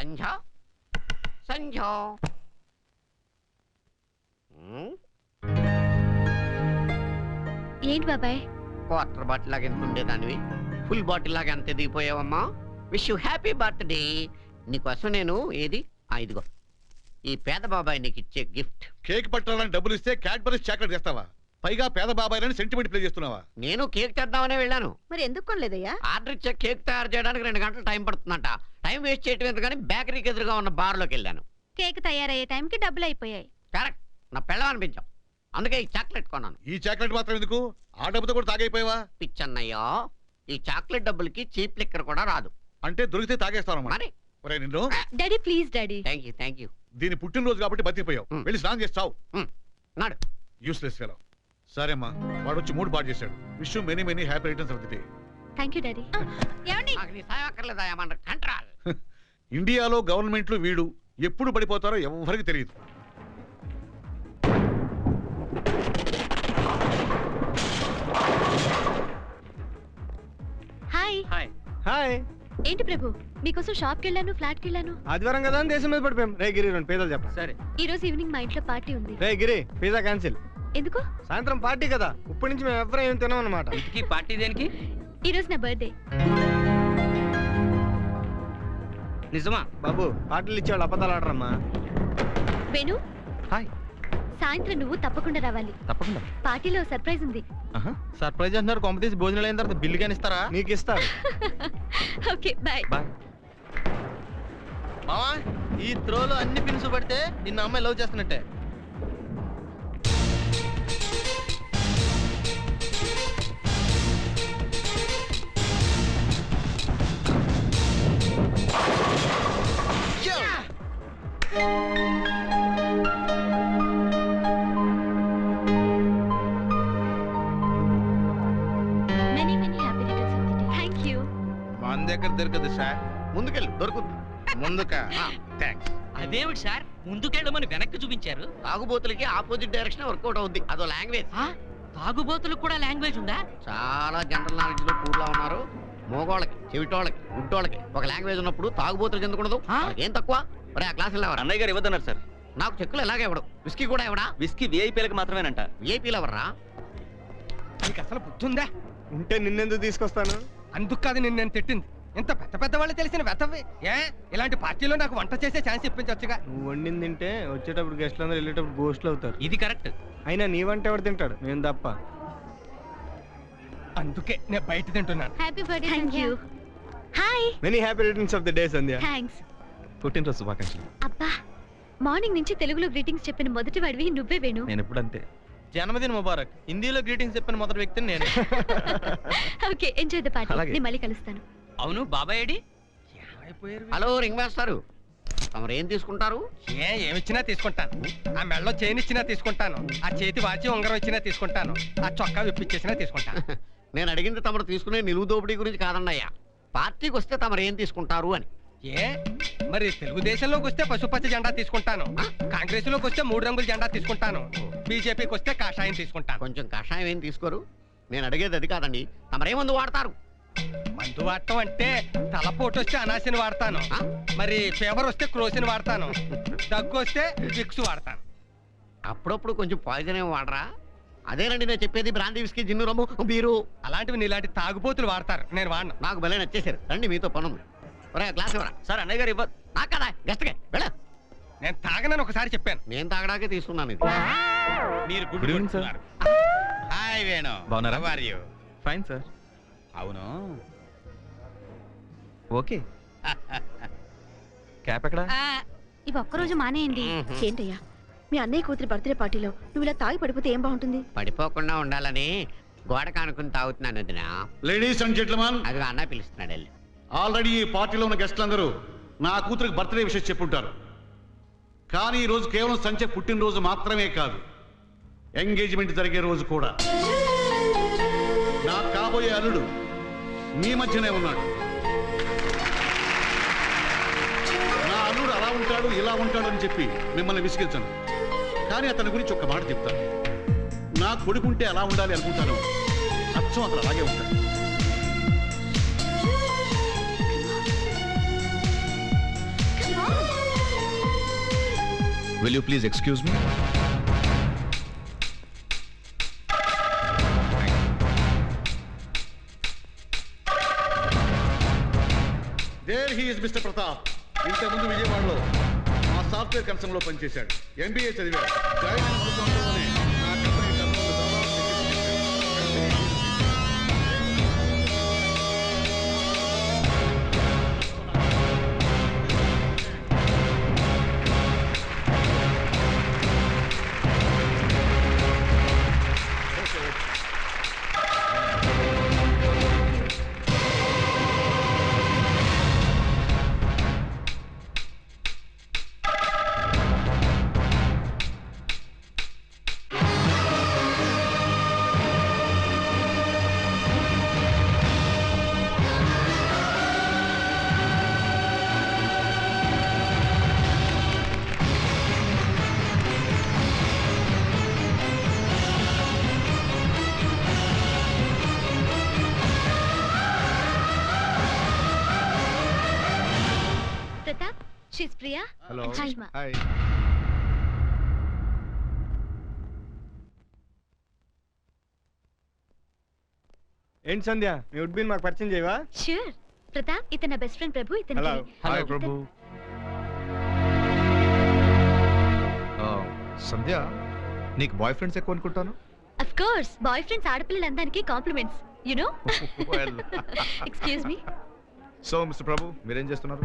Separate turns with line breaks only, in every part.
సంధ్య? సంధ్య?
ఏంటి బాబాయ్?
Quarter bottle లాగా ఎంత ఉండేదానివి? ఫుల్ బాటిల్ లాగా ఎంత ఎదిగిపోయావమ్మా? విష్ యూ హ్యాపీ బర్త్డే నీకోసం నేను ఏది? ఇదిగో. ఈ పేద బాబాయ్ నీకు ఇచ్చే గిఫ్ట్.
కేక్ పట్టాలని డబ్బులు ఇస్తే క్యాడ్బరీస్ చాక్లెట్ చేస్తావా పైగా పేద బాబాయ్ సెంటిమెంట్ ప్లే చేస్తున్నావా?
నేను కేక్ తెద్దామనే వెళ్ళాను.
మరి ఎందుకు కొనలేదయ్యా?
ఆర్డర్ ఇచ్చే కేక్ తయారు చేయడానికి రెండు గంటలు టైం పడుతుందంట. టైం వేస్ట్ చేయటం ఎందుకని బేకరీకి ఎదురుగా ఉన్న బార్లోకి వెళ్ళాను.
కేక్ తయారయ్యే టైంకి డబ్బులు అయిపోయాయి.
కరెక్ట్ నా పెళ్ళం అనిపించాం. అందుకే ఈ చాక్లెట్ కొన్నాను.
ఈ చాక్లెట్ మాత్రం ఎందుకు? ఆ డబ్బుతో కూడా తాగైపోయావా?
పిచ్చన్నయ్యో ఈ చాక్లెట్ డబ్బులకి చీప్ లిక్కర్ కూడా రాదు.
అంటే దొరికితే తాగేస్తాను
మరి?
ఒరే నిన్ను.
Daddy please daddy
thank you thank you
దీని పుట్టినరోజు కాబట్టి బతికిపోయావు. వెళ్ళి స్నానం చేస్తావు
నాడు.
యూస్లెస్ ఫెలో సరేమ్మా వాడు వచ్చి మూడు పాటు చేశాడు. Wish many many happy returns of the day
thank you daddy ఏమండి?
నాకు నీ సాయం అక్కర్లేదా? ఏమన్నా కంట్రాల్.
ఇండియాలో గవర్నమెంట్లు వీడు ఎప్పుడు పడిపోతారో ఎవరికి తెలియదు.
హాయ్
హాయ్
హాయ్
ఏంటి ప్రభు? మీకోసం షాప్కి వెళ్ళాను ఫ్లాట్కి వెళ్ళాను
ఆదివారం కదా అని దేశం మీద పడిపోయాం. రే గిరి రెండు పేదలు చెప్ప.
సరే.
ఈ రోజు ఈవినింగ్ మా ఇంట్లో పార్టీ ఉంది.
రే గిరి పిజ్జా క్యాన్సిల్
ఎందుకు?
సాయంత్రం పార్టీ కదా. ఇప్పటి నుంచి మేము ఎవరం ఏం తినాం అనమాట
ఇంటికి పార్టీ దేనికి?
ఈ రోజు నా బర్త్డే.
నిజమా?
బాబు పార్టీలు ఇచ్చేవాళ్ళు అబద్ధాలు ఆడరమ్మా.
వేణు
హాయ్.
సాయంత్రం నువ్వు తప్పకుండా రావాలి.
తప్పకుండా.
పార్టీలో సర్ప్రైజ్ ఉంది.
సర్ప్రైజ్ అంటున్నారు కొంపతీసి భోజనాలు అయిన తర్వాత బిల్లు కానీ ఇస్తారా? నీకు ఇస్తారు.
Okay bye.
బాయ్. మావా ఈ త్రోలో అన్ని పిన్స్ పడితే నిన్న అమ్మాయి లవ్ చేస్తున్నట్టే.
చూపించారు?
తాగుబోతులకి ఆపోజిట్ డైరెక్షన్ వర్కౌట్ అవుద్ది. అదో లాంగ్వేజ్.
ఆ, తాగుబోతులకు కూడా లాంగ్వేజ్ ఉందా?
చాలా జనరల్ నాలెడ్జ్లో పూర్లా ఉన్నారు. మోగోళ్ళకి చెవిటోళ్ళకి గుడ్డోళ్ళకి. ఒక లాంగ్వేజ్ ఉన్నప్పుడు తాగుబోతులకు ఎందుకు ఉండదు? ఏం తక్కువ? ఒరే ఆ క్లాసులు ఎవరా
అన్నయ్య గారు ఇవ్వదన్నారు సార్.
నాకు చెక్కులు ఎలాగే ఇవ్వడు. విస్కీ కూడా ఇవ్వడా?
విస్కీ విఐపీలకు మాత్రమేనంట.
విఐపీలు ఎవర్రా?
నీకు అసలు బుద్ధుందా?
ఉంటే నిన్నెందుకు తీసుకొస్తాను?
అందుకు కాదు నిన్ను నేను తిట్టింది. ఇంత పెద్ద పెద్ద వాళ్ళు తెలిసిన వెతవి. ఏ? ఇలాంటి పార్టీలో నాకు వంట చేసే ఛాన్స్ ఇప్పించవచ్చుగా.
నువ్వు వండింది తింటే వచ్చేటప్పుడు గెస్ట్లు అందరూ వెళ్ళేటప్పుడు గోస్ట్లు అవుతారు.
ఇది కరెక్ట్.
అయినా నీ వంట ఎవరు తింటాడు? నేను తప్ప.
అందుకే నేను బయట తింటున్నాను.
Happy birthday thank you hi
many happy returns of the day Sandhya
thanks
పుట్టినరోజు శుభాకాంక్షలు.
అబ్బా మార్నింగ్ నుంచి తెలుగులో గ్రీటింగ్స్ చెప్పిన మొదటి వాడివి నువ్వే వేణు.
నేను ఎప్పుడు అంతే. జన్మదిన ముబారక్. హిందీలో గ్రీటింగ్స్ చెప్పిన మొదటి వ్యక్తిని నేను.
ఓకే ఎంజాయ్ ద పార్టీ
అలాగే.
నేను మళ్ళీ కలుస్తాను.
అవును బాబాయ్ ఏడి
ఏమైపోయారు?
హలో రింగ్ మాస్టారు. తమరు ఏం తీసుకుంటారు?
ఏ ఏమిచ్చినా తీసుకుంటాను. ఆ మెడలో చైన్ ఇచ్చినా తీసుకుంటాను. ఆ చేతి వాచి ఉంగరం ఇచ్చినా తీసుకుంటాను. ఆ చొక్కా విప్పిచ్చేసినా తీసుకుంటాను.
నేను అడిగింది తమరు తీసుకునే నిలువు దోపిడీ గురించి కాదండి అయ్యా పార్టీకి వస్తే తమరు ఏం తీసుకుంటారు అని.
ఏ మరి తెలుగుదేశంలోకి వస్తే పశుపచ్చ జెండా తీసుకుంటాను. కాంగ్రెస్లోకి వస్తే మూడు రంగుల జెండా తీసుకుంటాను. బీజేపీకి వస్తే కాషాయం తీసుకుంటాను.
కొంచెం కషాయం ఏం తీసుకోరు? నేను అడిగేది అది కాదండి. తమరే మందు వాడతారు?
మందు వాడటం అంటే తలపోటు వస్తే అనాసిని వాడతాను? మరి ఫీవర్ వస్తే క్రోసిన్ వాడతాను. దగ్గు వస్తే విక్స్ వాడతాను.
అప్పుడప్పుడు కొంచెం పాయిజన్ ఏమి వాడరా? అదేనండి నేను చెప్పేది brandy whisky gin rum beer.
అలాంటివి నీలాంటి తాగుబోతులు వాడతారు. నేను వాడను.
నాకు భలే నచ్చేసారు రండి మీతో ఒరే గ్లాస్ ఇవ్వరా?
సార్ అన్నయ్య గారు ఇవ్వ
నాకు కదా గెస్ట్గా వెళ్ళ.
నేను తాగనని ఒకసారి చెప్పాను.
నేను తాగడాకే తీసుకున్నాను ఇది.
మీరు
Good evening, sir.
Hi Venu.
బాగున్నారా?
You?
ఫైన్ సార్
అవును.
ఓకే. క్యాప్ ఎక్కడ?
ఇవి ఒక్కరోజు మానేయండి.
ఏంటయ్యా? మీ అన్నయ్య కూతురి బర్త్డే పార్టీలో నువ్వు ఇలా తాగి పడిపోతే ఏం బాగుంటుంది?
పడిపోకుండా ఉండాలని గోడ కానుకుని తాగుతున్నాను వదినా.
లేడీస్ అండ్ జెంట్లమాన్
అది అన్న పిలుస్తున్నాడు వెళ్ళి.
ఆల్రెడీ ఈ పార్టీలో ఉన్న గెస్టులందరూ నా కూతురికి బర్త్డే విషయం చెప్పుంటారు. కానీ ఈ రోజు కేవలం సంచ పుట్టినరోజు మాత్రమే కాదు ఎంగేజ్మెంట్ జరిగే రోజు కూడా. నా కాబోయే అల్లుడు మీ మధ్యనే ఉన్నాడు. నా అల్లుడు అలా ఉంటాడు ఇలా ఉంటాడు అని చెప్పి మిమ్మల్ని విసిగించను. కానీ అతని గురించి ఒక మాట చెప్తాను నా కొడుకుంటే ఎలా ఉండాలి అనుకుంటాను అచ్చం అతను అలాగే ఉంటాడు.
Will you
please excuse me? Mister Pratap ఇంతకుముందు విజయవాడలో మా సాఫ్ట్వేర్ కన్సర్న్ పనిచేశాడు. ఎంబీఏ చదివాడు. జాయిన్ అయిన
షీస్ ప్రియా
హలో
హాయ్ మా
హాయ్
ఏంటి సంధ్య? మీ ఉడ్బిన్ మాకు పరిచయం చేయవా?
ష్యూర్ ప్రతాప్ ఇతను బెస్ట్ ఫ్రెండ్ ప్రభు ఇతనికి
Hello.
హాయ్ ప్రభు. సంధ్య నీకు బాయ్ ఫ్రెండ్స్ ఎక్కువ అనుకుంటాను?
Of course bye friends ఆడపిల్లలందరికీ compliments you know
Well.
Excuse me
so mister Prabhu మీరేం చేస్తున్నారు?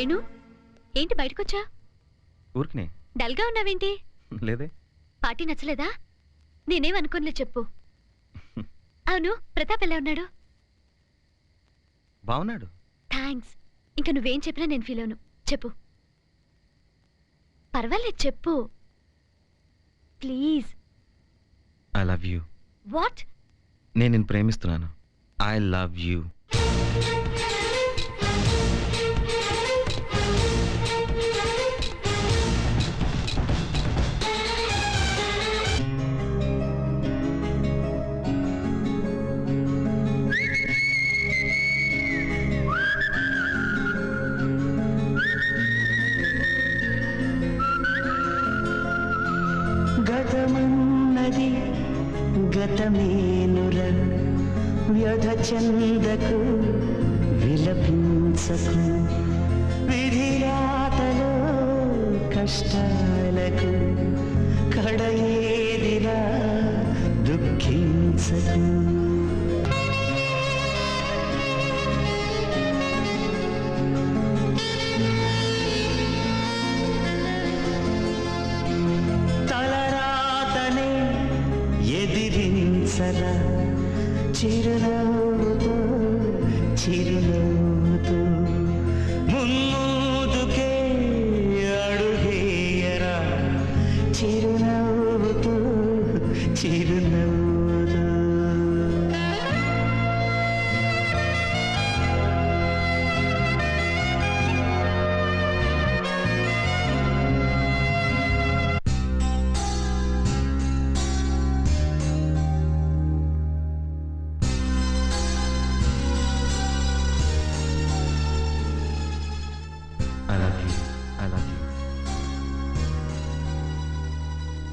వేణు ఏంటి బయటకొచ్చా?
ఊరికినే.
డల్గా ఉన్నావేంటి?
లేదే.
పార్టీ నచ్చలేదా? నేనేం అనుకోనిలే చెప్పు. అవును ప్రతాప్ ఎలా ఉన్నాడు?
బాగున్నాడు
థ్యాంక్స్ ఇంకా నువ్వేం చెప్పినా నేను ఫీల్ అవును. చెప్పు. పర్వాలేదు చెప్పు. Please.
I love you.
What?
నేను నిన్ను ప్రేమిస్తున్నాను. I love you.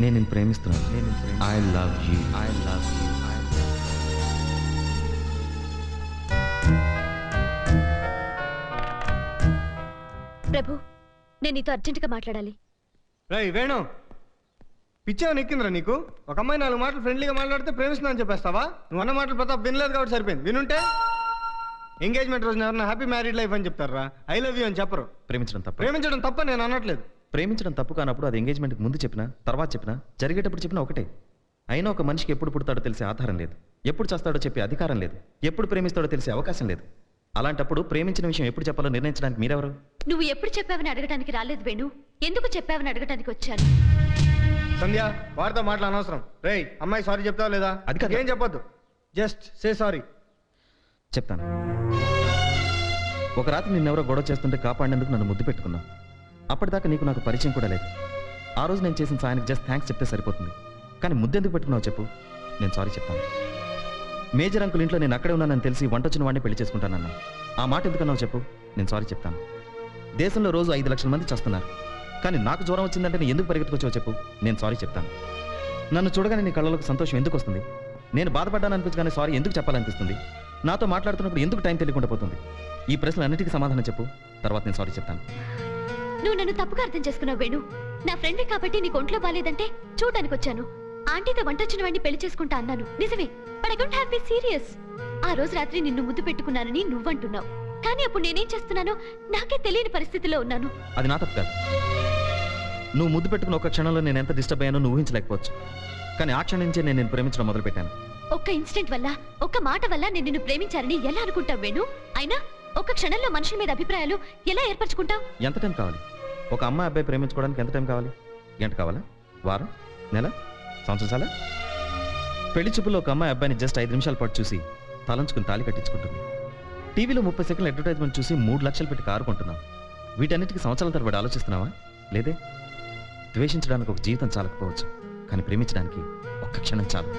నేను నిన్ను ప్రేమిస్తున్నాను. నేను I love you I love you I
Prabhu నేను నీతో అర్జెంటుగా మాట్లాడాలి.
రై వేణు. పిచ్చావు నెక్కిందిరా నీకు? ఒక అమ్మాయి నాలుగు మాటలు ఫ్రెండ్లీగా మాట్లాడితే ప్రేమిస్తున్నా అని చెప్పేస్తావా? నువ్వు అన్న మాటలు ప్రతాప్ వినలేదు కాబట్టి సరిపోయింది. వినుంటే? ఎంగేజ్మెంట్ రోజున ఎవరన్నా హ్యాపీ మ్యారీడ్ లైఫ్ అని చెప్తారా? ఐ లవ్ యూ అని చెప్పరు.
ప్రేమించడం తప్ప.
ప్రేమించడం తప్ప నేను అనట్లేదు.
ప్రేమించడం తప్పు కానప్పుడు అది ఎంగేజ్మెంట్కి ముందు చెప్పినా తర్వాత చెప్పినా జరిగేటప్పుడు చెప్పినా ఒకటే. అయినా ఒక మనిషికి ఎప్పుడు పుడతాడో తెలిసే ఆధారం లేదు. ఎప్పుడు చేస్తాడో చెప్పే అధికారం లేదు. ఎప్పుడు ప్రేమిస్తాడో తెలిసే అవకాశం లేదు. అలాంటప్పుడు ప్రేమించిన విషయం ఎప్పుడు చెప్పాలో నిర్ణయించడానికి మీరెవరు?
నువ్వు ఎప్పుడు చెప్పావని అడగడానికి రాలేదు వేణు. ఎందుకు చెప్పావని అడగడానికి వచ్చాను?
సంధ్య వారితో మాటలు అనవసరం రేయ్ అమ్మాయి సారీ చెప్తావా లేదా?
అది కాదు.
ఏం చెప్పొద్దు. Just say sorry.
చెప్తాను. ఒక రాత్రి నిన్నెవరో గొడవ చేస్తుంటే కాపాడినందుకు నన్ను ముద్దు పెట్టుకున్నావు. అప్పటిదాకా నీకు నాకు పరిచయం కూడా లేదు. ఆ రోజు నేను చేసిన సాయానికి జస్ట్ థ్యాంక్స్ చెప్తే సరిపోతుంది. కానీ ముద్దెందుకు పెట్టుకున్నావు చెప్పు? నేను సారీ చెప్తాను. మేజర్ అంకుల్ ఇంట్లో నేను అక్కడే ఉన్నానని తెలిసి వంట వచ్చిన వాడిని పెళ్ళి చేసుకుంటానన్నా ఆ మాట ఎందుకన్నావు చెప్పు? నేను సారీ చెప్తాను. దేశంలో రోజు ఐదు లక్షల మంది చస్తున్నారు. కానీ నాకు జ్వరం వచ్చిందంటే నేను ఎందుకు పరిగెత్తుకొచ్చావు చెప్పు? నేను సారీ చెప్తాను. నన్ను చూడగానే నీ కళ్ళలోకి సంతోషం ఎందుకు వస్తుంది? నేను బాధపడ్డాను అనిపించగానే సారీ ఎందుకు చెప్పాలనిపిస్తుంది? నాతో మాట్లాడుతున్నప్పుడు ఎందుకు టైం తెలియకుండా పోతుంది? ఈ ప్రశ్నలు అన్నిటికీ సమాధానం చెప్పు. తర్వాత నేను సారీ చెప్తాను.
నువ్వు నన్ను తప్పుగా అర్థం చేసుకున్నావు వేణు. నా ఫ్రెండ్ కాబట్టి నీకు ఒంట్లో బాలేదంటే చూడడానికి వచ్చాను. ఆంటీతో వంట వచ్చిన వాడిని పెళ్ళి చేసుకుంటా అన్నాను. నిజమే but I don't have be serious ఆ రోజు రాత్రి నిన్ను ముద్దు పెట్టుకున్నానని నువ్వంటున్నావు. కానీ అప్పుడు నేనేం చేస్తున్నానో నాకే తెలియని పరిస్థితిలో ఉన్నాను.
అది నా తప్పు కాదు. నువ్వు ముద్దు పెట్టుకున్న ఒక క్షణంలో నేను ఎంత డిస్టర్బ్ అయ్యానో నువ్వు ఊహించలేకపోవచ్చు. కానీ ఆ క్షణం నుంచే నేను ప్రేమించడం మొదలుపెట్టాను.
ఒక్క ఇన్సిడెంట్ వల్ల ఒక్క మాట వల్ల నేను నిన్ను ప్రేమించారని ఎలా అనుకుంటావు వేణు? అయినా ఒక్క క్షణంలో మనుషుల మీద అభిప్రాయాలు ఎలా ఏర్పరచుకుంటావు?
ఎంత టైం కావాలి? ఒక అమ్మాయి అబ్బాయి ప్రేమించుకోవడానికి ఎంత టైం కావాలి? గంట కావాలా? వారం? నెల? సంవత్సరం చాలా పెళ్ళి చూపులో ఒక అమ్మాయి అబ్బాయిని జస్ట్ ఐదు నిమిషాల పాటు చూసి తలంచుకుని తాళి కట్టించుకుంటుంది. టీవీలో ముప్పై సెకండ్ల అడ్వర్టైజ్మెంట్ చూసి మూడు లక్షలు పెట్టి కారు కొంటున్నాం. వీటన్నిటికీ సంవత్సరాల తరబడి ఆలోచిస్తున్నావా? లేదే? ద్వేషించడానికి ఒక జీవితం చాలకపోవచ్చు. కానీ ప్రేమించడానికి ఒక్క క్షణం చాలు.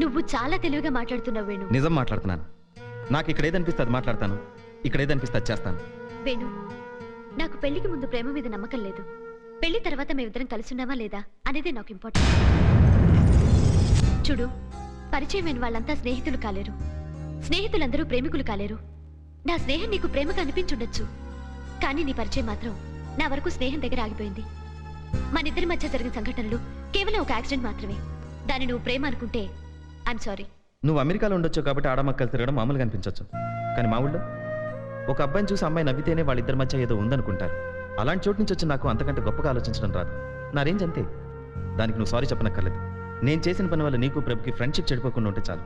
నువ్వు చాలా తెలివిగా మాట్లాడుతున్నావు వేణు.
నిజం మాట్లాడుతున్నాను. నాకు ఇక్కడ ఏదనిపిస్తే అది మాట్లాడతాను. ఇక్కడ ఏదనిపిస్తే అది చేస్తాను.
వేణు నాకు పెళ్ళికి ముందు ప్రేమ మీద నమ్మకం లేదు. పెళ్ళి తర్వాత మేమిద్దరం కలిసి ఉన్నామా లేదా అనేది నాకు ఇంపార్టెంట్. చూడు పరిచయమైన వాళ్ళంతా స్నేహితులు కాలేరు. స్నేహితులందరూ ప్రేమికులు కాలేరు. నా స్నేహం నీకు ప్రేమగా అనిపించుండొచ్చు. కానీ నీ పరిచయం మాత్రం నా వరకు స్నేహం దగ్గర ఆగిపోయింది. మన ఇద్దరి మధ్య జరిగిన సంఘటనలు కేవలం ఒక యాక్సిడెంట్ మాత్రమే. దాన్ని నువ్వు ప్రేమ అనుకుంటే ఐఎమ్ సారీ
నువ్వు అమెరికాలో ఉండొచ్చు కాబట్టి ఆడమక్కలు తిరగడం మామూలుగా అనిపించవచ్చు కానీ మా ఊళ్ళో ఒక అబ్బాయిని చూసి అమ్మాయి నవ్వితేనే వాళ్ళిద్దరి మధ్య ఏదో ఉందనుకుంటారు. అలాంటి చోటు నుంచి వచ్చి నాకు అంతకంటే గొప్పగా ఆలోచించడం రాదు. నా రేంజ్ అంతే. దానికి నువ్వు సారీ చెప్పనక్కర్లేదు. నేను చేసిన పని వల్ల నీకు ప్రభుకి ఫ్రెండ్షిప్ చెడిపోకుండా ఉంటే చాలు.